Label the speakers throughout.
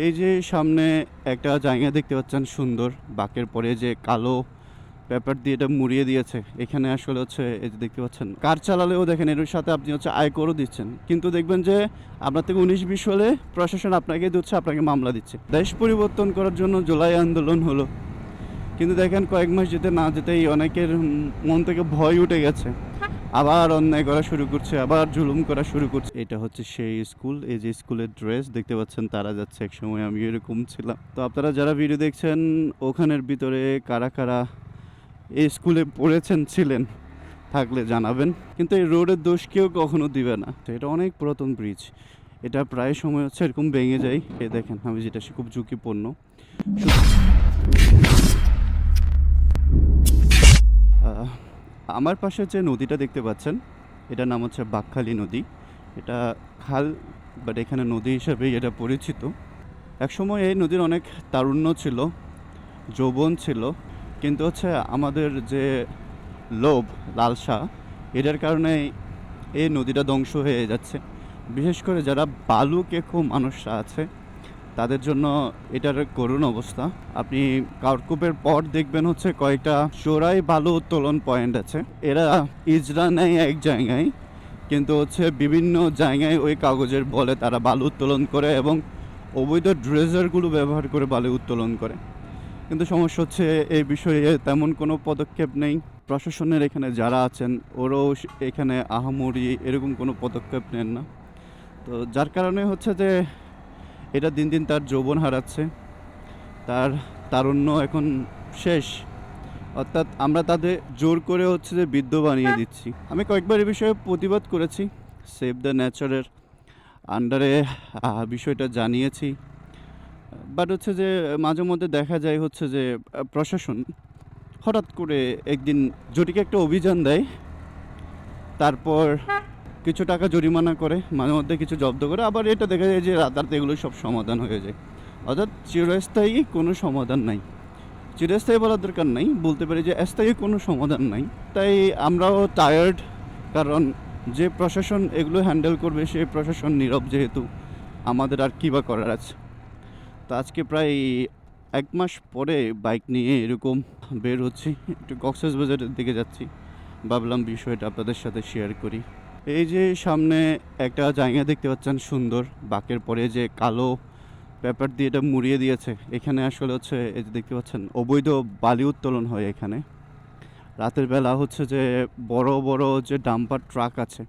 Speaker 1: এই যে সামনে একটা জায়গা দেখতে পাচ্ছেন সুন্দর, বাঁকের পরে যে কালো পেপার দিয়ে এটা মুড়িয়ে দিয়েছে, এখানে আসলে হচ্ছে এই যে দেখতে পাচ্ছেন, কার চালালেও দেখেন এর সাথে আপনি হচ্ছে আয় করও দিচ্ছেন। কিন্তু দেখবেন যে আপনার থেকে উনিশ বিশ হলে প্রশাসন আপনাকে দিচ্ছে, আপনাকে মামলা দিচ্ছে। দেশ পরিবর্তন করার জন্য জুলাই আন্দোলন হলো। কিন্তু দেখেন কয়েক মাস যেতে না যেতেই অনেকের মন থেকে ভয় উঠে গেছে। আবার অন্যায় করা শুরু করছে, আবার জুলুম করা শুরু করছে। এটা হচ্ছে সেই স্কুল, এই যে স্কুলের ড্রেস দেখতে পাচ্ছেন, তারা যাচ্ছে এক সময় আমি এরকম ছিলাম। তো আপনারা যারা ভিডিও দেখছেন, ওখানের ভিতরে কারা কারা এই স্কুলে পড়েছেন, ছিলেন, থাকলে জানাবেন। কিন্তু এই রোডের দোষ কেউ কখনো দিবে না। তো এটা অনেক পুরাতন ব্রিজ এটা প্রায় সময় হচ্ছে এরকম ভেঙে যায়। এ দেখেন, আমি যেটা খুব ঝুঁকিপূর্ণ। আমার পাশে যে নদীটা দেখতে পাচ্ছেন। এটার নাম হচ্ছে বাকখালী নদী। এটা খাল বাট এখানে নদী হিসাবেই এটা পরিচিত। একসময় এই নদীর অনেক তারুণ্য ছিল, যৌবন ছিল, কিন্তু হচ্ছে আমাদের যে লোভ, লালসা, এটার কারণে এই নদীটা ধ্বংস হয়ে যাচ্ছে। বিশেষ করে যারা বালু কেকো মানুষরা আছে তাদের জন্য এটার করুণ অবস্থা। আপনি কাউরকুপের পর দেখবেন হচ্ছে কয়েকটা চোরাই বালু উত্তোলন পয়েন্ট আছে। এরা ইজরা নেয় এক জায়গায়, কিন্তু হচ্ছে বিভিন্ন জায়গায় ওই কাগজের বলে তারা বালু উত্তোলন করে এবং অবৈধ ড্রেজারগুলো ব্যবহার করে বালু উত্তোলন করে। কিন্তু সমস্যা হচ্ছে এই বিষয়ে তেমন কোনো পদক্ষেপ নেই। প্রশাসনের এখানে যারা আছেন, ওরাও এখানে আহামরি এরকম কোনো পদক্ষেপ নেন না। তো যার কারণে হচ্ছে যে এটা দিন দিন তার যৌবন হারাচ্ছে তার তারুণ্য এখন শেষ। অর্থাৎ আমরা তাদের জোর করে হচ্ছে যে বৃদ্ধ বানিয়ে দিচ্ছি। আমি কয়েকবার এ বিষয়ে প্রতিবাদ করেছি সেভ দ্য নেচারের আন্ডারে বিষয়টা জানিয়েছি। বাট হচ্ছে যে মাঝে মধ্যে দেখা যায় হচ্ছে যে প্রশাসন হঠাৎ করে একদিন জটিকে একটা অভিযান দেয় তারপর কিছু টাকা জরিমানা করে, মাঝে মধ্যে কিছু জব্দ করে, আবার এটা দেখা যায় যে রাতারাতি এগুলো সব সমাধান হয়ে যায়। অর্থাৎ চিরস্থায়ী কোনো সমাধান নাই। চিরস্থায়ী বলার দরকার নাই, বলতে পারি যে স্থায়ী কোনো সমাধান নাই। তাই আমরাও টায়ার্ড কারণ যে প্রশাসন এগুলো হ্যান্ডেল করবে সেই প্রশাসন নীরব যেহেতু, আমাদের আর কী বা করার আছে। তো আজকে প্রায় এক মাস পরে বাইক নিয়ে এরকম বের হচ্ছি, একটু কক্সেস বাজারের দিকে যাচ্ছি। ভাবলাম বিষয়টা আপনাদের সাথে শেয়ার করি। এই যে সামনে একটা জায়গা দেখতে পাচ্ছেন সুন্দর বাঁকের পরে যে কালো পেপার দিয়ে এটা মুড়িয়ে দিয়েছে এখানে আসলে হচ্ছে এই যে দেখতে পাচ্ছেন অবৈধ বালি উত্তোলন হয় এখানে। রাতের বেলা হচ্ছে যে বড় বড় যে ডাম্পার ট্রাক আছে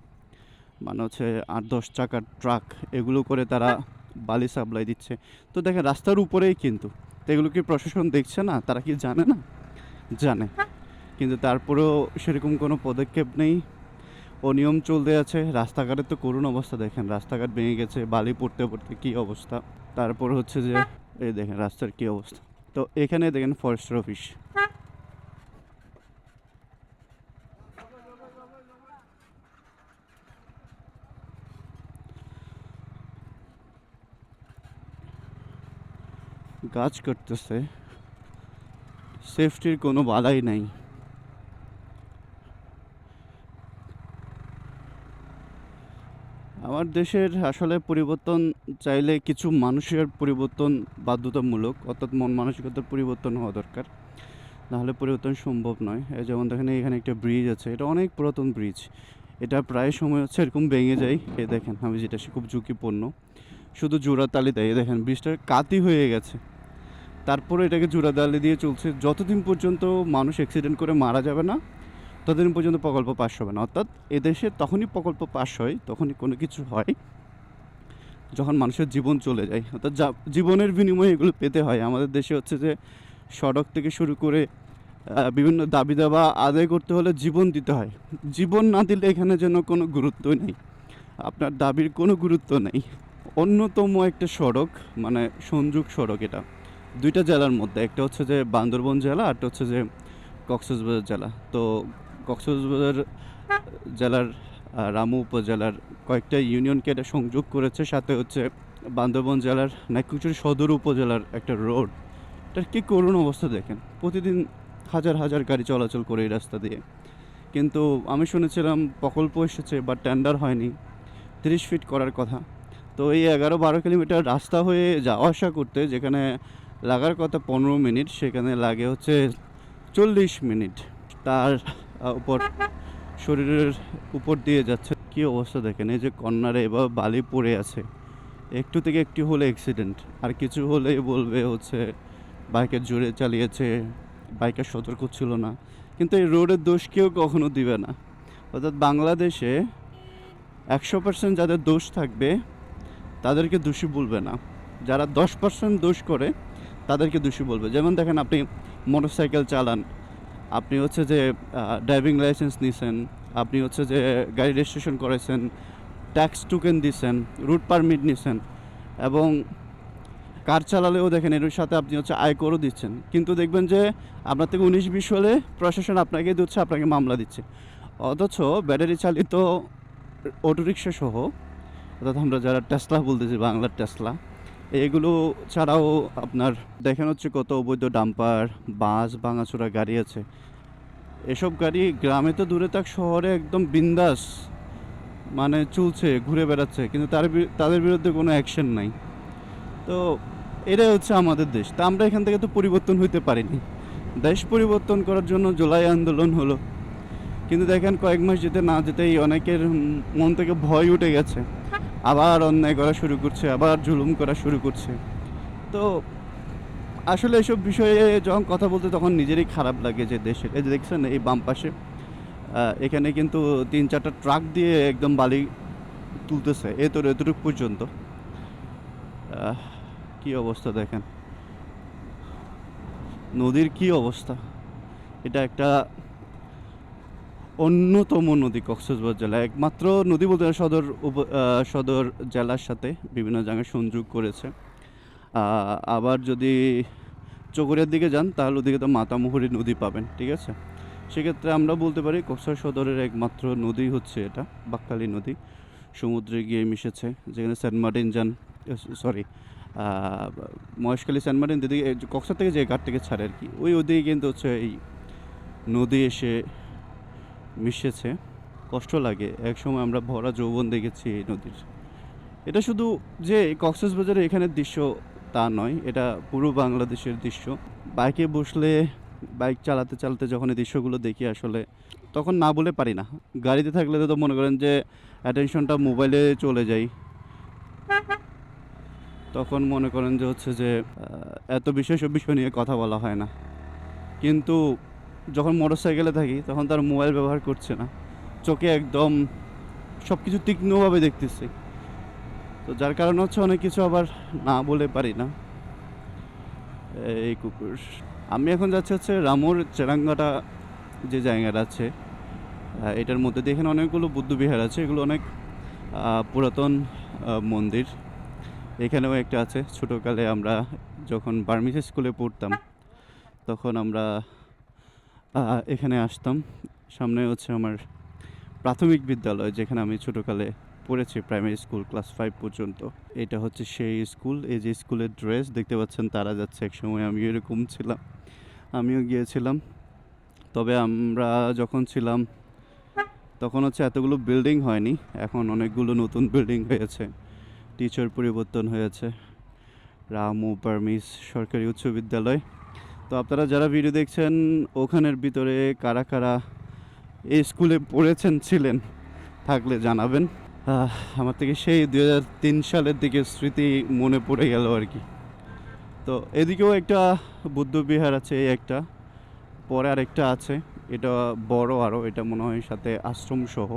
Speaker 1: মানে হচ্ছে আট দশ চাকার ট্রাক এগুলো করে তারা বালি সাপ্লাই দিচ্ছে। তো দেখেন রাস্তার উপরেই কিন্তু তো এগুলো কি প্রশাসন দেখছে না? তারা কি জানে না? জানে। কিন্তু তারপরেও সেরকম কোনো পদক্ষেপ নেই। অনিয়ম চলতে আছে। রাস্তাঘাটের তো করুণ অবস্থা, দেখেন রাস্তাঘাট ভেঙে গেছে, বালি পড়তে পড়তে কী অবস্থা? তারপর হচ্ছে যে, এই দেখেন রাস্তার কী অবস্থা। তো এখানে দেখেন ফরেস্টার অফিস গাছ কাটতেছে। সেফটির কোনো বাধাই নাই আমার দেশের আসলে পরিবর্তন চাইলে কিছু মানুষের পরিবর্তন বাধ্যতামূলক, অর্থাৎ মন মানসিকতার পরিবর্তন হওয়া দরকার। নাহলে পরিবর্তন সম্ভব নয়। যেমন দেখেন এখানে একটা ব্রিজ আছে। এটা অনেক পুরাতন ব্রিজ এটা প্রায় সময় হচ্ছে এরকম ভেঙে যায়। এ দেখেন, আমি যেটা, সে খুব ঝুঁকিপূর্ণ। শুধু জোড়া তালি দেয়। দেখেন ব্রিজটা কাতি হয়ে গেছে। তারপরে এটাকে জোড়া তালি দিয়ে চলছে। যতদিন পর্যন্ত মানুষ অ্যাক্সিডেন্ট করে মারা যাবে না ততদিন পর্যন্ত প্রকল্প পাস হবে না। অর্থাৎ এদেশে তখনই প্রকল্প পাশ হয়, তখনই কোনো কিছু হয় যখন মানুষের জীবন চলে যায়। অর্থাৎ জীবনের বিনিময়ে এগুলো পেতে হয়। আমাদের দেশে হচ্ছে যে সড়ক থেকে শুরু করে বিভিন্ন দাবি দাবা আদায় করতে হলে জীবন দিতে হয়। জীবন না দিলে এখানে যেন কোনো গুরুত্বই নেই। আপনার দাবির কোনো গুরুত্ব নেই। অন্যতম একটা সড়ক মানে সংযোগ সড়ক এটা। দুইটা জেলার মধ্যে। একটা হচ্ছে যে বান্দরবন জেলা আরটা হচ্ছে যে কক্সবাজার জেলা। তো কক্সবাজার জেলার রামু উপজেলার কয়েকটা ইউনিয়নকে এটা সংযোগ করেছে। সাথে হচ্ছে বান্দরবন জেলার নাইকুচুরি সদর উপজেলার একটা রোড। এটার কী করুণ অবস্থা দেখেন। প্রতিদিন হাজার হাজার গাড়ি চলাচল করে এই রাস্তা দিয়ে। কিন্তু আমি শুনেছিলাম প্রকল্প এসেছে বা টেন্ডার হয়নি। তিরিশ ফিট করার কথা। তো এই এগারো বারো কিলোমিটার রাস্তা হয়ে যাওয়া আসা করতে যেখানে লাগার কথা পনেরো মিনিট, সেখানে লাগে হচ্ছে চল্লিশ মিনিট। তার উপর, শরীরের উপর দিয়ে যাচ্ছে। কি অবস্থা দেখেন, এই যে কর্নারে এবার বালি পড়ে আছে। একটু থেকে একটু হলে অ্যাক্সিডেন্ট আর কিছু হলে বলবে হচ্ছে বাইকের জোরে চালিয়েছে বাইকের সতর্ক ছিল না। কিন্তু এই রোডের দোষ কেউ কখনো দিবে না। অর্থাৎ বাংলাদেশে একশো পার্সেন্ট যাদের দোষ থাকবে, তাদেরকে দোষী বলবে না। যারা দশ পার্সেন্ট দোষ করে, তাদেরকে দোষী বলবে। যেমন দেখেন আপনি মোটরসাইকেল চালান আপনি হচ্ছে যে ড্রাইভিং লাইসেন্স নিছেন, আপনি হচ্ছে যে গাড়ি রেজিস্ট্রেশন করেছেন ট্যাক্স টোকেন দিছেন রুট পারমিট নিছেন এবং কার চালালেও দেখেন এর সাথে আপনি হচ্ছে আয়করও দিচ্ছেন। কিন্তু দেখবেন যে, আপনার থেকে উনিশ, বিশ হলে প্রশাসন আপনাকে দিচ্ছে, আপনাকে মামলা দিচ্ছে। অথচ ব্যাটারি চালিত অটোরিক্সা সহ অর্থাৎ আমরা যারা টেসলা বলতেছি, বাংলার টেসলা এগুলো ছাড়াও আপনার দেখেন হচ্ছে কত অবৈধ ডাম্পার, বাস, ভাঙাচোরা গাড়ি আছে। এসব গাড়ি গ্রামে তো দূরে থাক, শহরে একদম বিন্দাস মানে চলছে, ঘুরে বেড়াচ্ছে, কিন্তু তার তাদের বিরুদ্ধে কোনো অ্যাকশন নাই। তো এটাই হচ্ছে আমাদের দেশ। তা আমরা এখান থেকে তো পরিবর্তন হইতে পারিনি। দেশ পরিবর্তন করার জন্য জুলাই আন্দোলন হলো। কিন্তু দেখেন কয়েক মাস যেতে না যেতেই অনেকের মন থেকে ভয় উঠে গেছে। আবার অন্যায় করা শুরু করছে, আবার জুলুম করা শুরু করছে। তো আসলে এসব বিষয়ে যখন কথা বলতে তখন নিজেরই খারাপ লাগে যে দেশের এই যে দেখছেন এই বাম পাশে এখানে কিন্তু তিন চারটা ট্রাক দিয়ে একদম বালি তুলতেছে এ তো এতটুকু পর্যন্ত। কি অবস্থা দেখেন। নদীর কি অবস্থা? এটা একটা অন্যতম নদী কক্সবাজার জেলা। একমাত্র নদী বলতে সদর সদর জেলার সাথে বিভিন্ন জায়গায় সংযোগ করেছে। আবার যদি চকরিয়ার দিকে যান, তাহলে ওদিকে তো মাতামুহুরি নদী পাবেন, ঠিক আছে? সেক্ষেত্রে আমরা বলতে পারি কক্সবাজার সদরের একমাত্র নদী হচ্ছে এটা, বাক্কালি নদী। সমুদ্রে গিয়ে মিশেছে, যেখানে সেন্ট মার্টিন যান সরি মহেশখালী সেন্ট মার্টিন দিদিকে কক্সা থেকে যে ঘাট থেকে ছাড়ে আর কি, ওই ওদিকে কিন্তু হচ্ছে এই নদী এসে মিশেছে, কষ্ট লাগে। এক সময় আমরা ভরা যৌবন দেখেছি এই নদীর। এটা শুধু যে কক্সবাজারে এখানের দৃশ্য তা নয়, এটা পুরো বাংলাদেশের দৃশ্য। বাইকে বসলে, বাইক চালাতে চালাতে যখন এই দৃশ্যগুলো দেখি আসলে, তখন না বলে পারি না। গাড়িতে থাকলে তো মনে করেন যে অ্যাটেনশনটা মোবাইলে চলে যায়। তখন মনে করেন যে হচ্ছে যে এত সব বিষয় নিয়ে কথা বলা হয় না। কিন্তু যখন মোটর সাইকেলে থাকি, তখন তার মোবাইল ব্যবহার করছে না। চোখে একদম সব কিছু তীক্ষ্ণভাবে দেখতেছি। তো যার কারণে হচ্ছে অনেক কিছু আবার না বলে পারি না। এই কুকুর। আমি এখন যাচ্ছি হচ্ছে রামুর চেরাঙ্গাটা যে জায়গাটা আছে এটার মধ্যে দেখেন অনেকগুলো বুদ্ধবিহার আছে। এগুলো অনেক পুরাতন মন্দির। এখানেও একটা আছে। ছোটোকালে আমরা যখন বার্মিস স্কুলে পড়তাম, তখন আমরা এখানে আসতাম। সামনে হচ্ছে আমার প্রাথমিক বিদ্যালয়, যেখানে আমি ছোটোকালে পড়েছি প্রাইমারি স্কুল ক্লাস ফাইভ পর্যন্ত। এটা হচ্ছে সেই স্কুল এই যে স্কুলের ড্রেস দেখতে পাচ্ছেন, তারা যাচ্ছে এক সময় আমিও এরকম ছিলাম। আমিও গিয়েছিলাম। তবে আমরা যখন ছিলাম, তখন হচ্ছে এতগুলো বিল্ডিং হয়নি। এখন অনেকগুলো নতুন বিল্ডিং হয়েছে। টিচার পরিবর্তন হয়েছে। রামু, পারমিস, সরকারি উচ্চ বিদ্যালয়। তো আপনারা যারা ভিডিও দেখছেন, ওখানের ভিতরে কারা কারা এই স্কুলে পড়েছেন, ছিলেন, থাকলে জানাবেন। আমার থেকে সেই দু হাজার তিন সালের দিকে স্মৃতি মনে পড়ে গেল আর কি। তো এদিকেও একটা বুদ্ধ বিহার আছে, এই একটা। পরে আরেকটা আছে, এটা বড় আরও এটা মনে হয় সাথে আশ্রম সহ